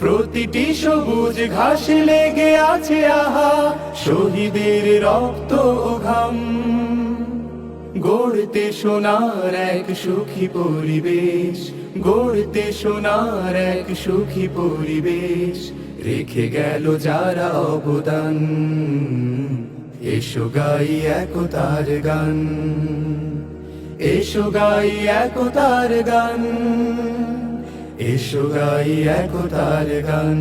প্রতিটি সবুজ ঘাসে লেগে আছে আহা, শহীদের রক্ত ঘাম। গড়তে সোনার এক সুখী পরিবেশ, গড়তে সোনার এক সুখী পরিবেশ, রেখে গেল যারা অবদান। এসো গাই একতার গান, এসো গাই একতার গান। এসো গাই একতার গান।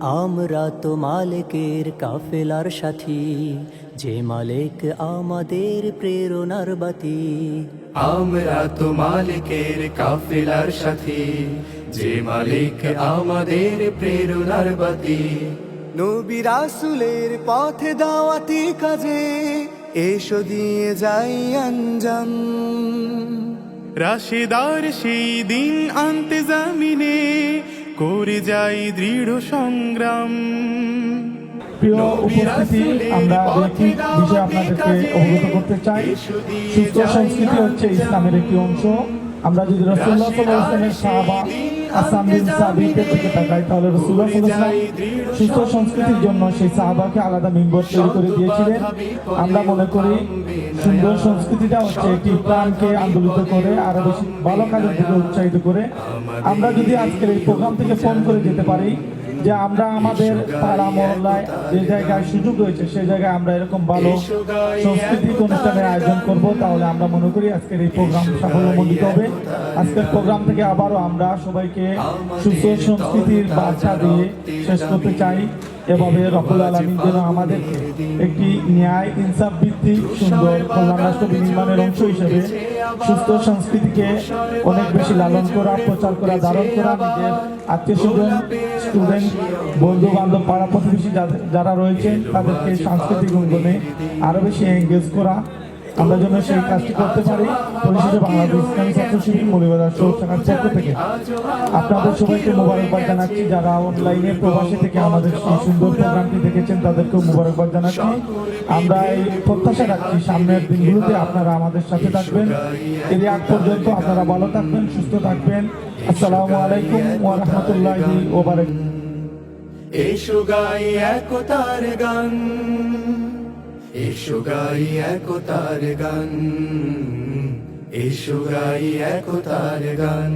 আমরা তো মালিকের কাফেলার সাথী যে মালিক আমাদের প্রেরণার বাতি। আমরা তো মালিকের কাফেলার সাথে যে মালিক আমাদের প্রেরণার বাতি। নবী রাসুলের পথে দাওয়াতি কাজে এসো দিয়ে যাই আঞ্জাম। রাশেদার সেই দিন আনতে জামিনে করে যাই দৃঢ় সংগ্রাম। প্রিয় উপস্থিতি আমরা বিষয় আপনাদেরকে অবগত করতে চাই। সুস্থ সংস্কৃতি হচ্ছে ইসলামের একটি অংশ। আমরা যদি রসুল্লাহ সাহাবা তাহলে সংস্কৃতির জন্য সেই আলাদা করে আমরা মনে করি সুন্দর সংস্কৃতিটা হচ্ছে প্রাণকে আন্দোলিত করে ভালো কাজের উৎসাহিত করে। আমরা যদি আজকের এই প্রোগ্রাম থেকে ফোন করে যেতে পারি যে আমরা আমাদের পাড়া মহল্লায় যে জায়গায় সুযোগ রয়েছে, সেই জায়গায় আমরা এরকম ভালো সাংস্কৃতিক অনুষ্ঠানের আয়োজন করব। তাহলে আমরা মনে করি আজকের এই প্রোগ্রাম সাফল্যমণ্ডিত হবে। আজকের প্রোগ্রাম থেকে আবারও আমরা সবাইকে সুস্থ সংস্কৃতির বার্তা দিয়ে শেষ করতে চাই। এভাবে রকুল আলমী যেন আমাদেরকে একটি ন্যায় ইনসাফ ভিত্তিক সুন্দর কল্যাণ রাষ্ট্র বিনির্মাণের অংশ হিসেবে সুস্থ সংস্কৃতিকে অনেক বেশি লালন করা, প্রচার করা, ধারণ করা, নিজের আত্মীয় স্বজন স্টুডেন্ট বন্ধু বান্ধব পাড়া প্রতিবেশী যারা রয়েছে তাদেরকে সাংস্কৃতিক অঙ্গনে আরও বেশি এঙ্গেজ করা আমরা যেন সেই কাজটি করতে পারি। পরিশেষে বাংলাদেশ ইসলামী ছাত্র শিবির থেকে। আপনাদের সবাইকে মোবারকবাদ জানাচ্ছি। যারা অনলাইনে প্রবাসী থেকে আমাদের সেই সুন্দর প্রোগ্রামটি দেখেছেন, তাদেরকেও মোবারকবাদ জানাচ্ছি। আমরা এই প্রত্যাশা রাখছি সামনের দিনগুলোতে আপনারা আমাদের সাথে থাকবেন। এর আগ পর্যন্ত আপনারা ভালো থাকবেন, সুস্থ থাকবেন। আসসালামু আলাইকুম ওয়া রাহমাতুল্লাহি ওয়া বারাকাতুহু এসো গাই একতার গান। এসো গাই একতার গান এসো গাই একতার গান।